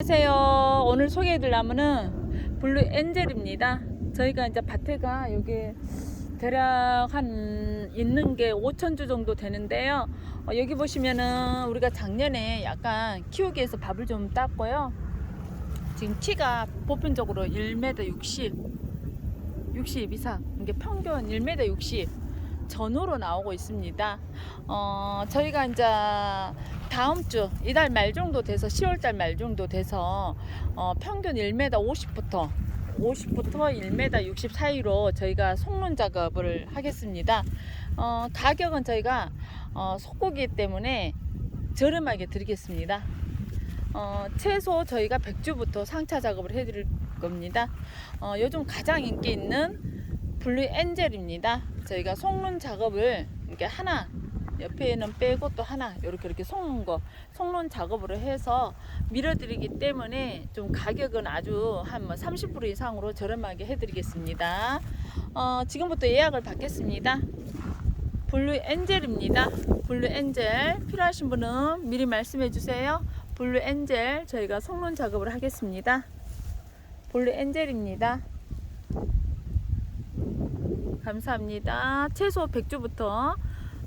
안녕하세요. 오늘 소개해드릴 나무는 블루 엔젤입니다. 저희가 이제 밭에가 여기 대략 한 있는 게 5천 주 정도 되는데요. 어, 여기 보시면은 우리가 작년에 약간 키우기 위해서 밥을 좀 땄고요. 지금 키가 보편적으로 1m 60, 60 이상, 이게 평균 1m 60 전후로 나오고 있습니다. 어, 저희가 이제 다음 주 이달 말 정도 돼서 10월 달 말 정도 돼서 어, 평균 1m 50부터 50부터 1m 60 사이로 저희가 속눈 작업을 하겠습니다. 어, 가격은 저희가 어, 속고기 때문에 저렴하게 드리겠습니다. 어, 최소 저희가 100주부터 상차 작업을 해드릴 겁니다. 어, 요즘 가장 인기 있는 블루 엔젤입니다. 저희가 속눈 작업을 이렇게 하나 옆에는 빼고 또 하나 이렇게 이렇게 속는 거 속눈 작업으로 해서 밀어드리기 때문에 좀 가격은 아주 한 뭐 30% 이상으로 저렴하게 해드리겠습니다. 어, 지금부터 예약을 받겠습니다. 블루 엔젤입니다. 블루 엔젤 필요하신 분은 미리 말씀해 주세요. 블루 엔젤 저희가 속눈 작업을 하겠습니다. 블루 엔젤입니다. 감사합니다. 최소 100주부터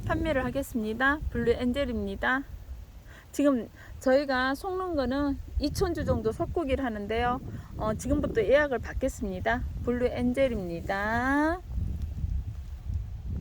판매를 하겠습니다. 블루 엔젤입니다. 지금 저희가 속는 거는 2,000주 정도 속고기를 하는데요. 어, 지금부터 예약을 받겠습니다. 블루 엔젤입니다.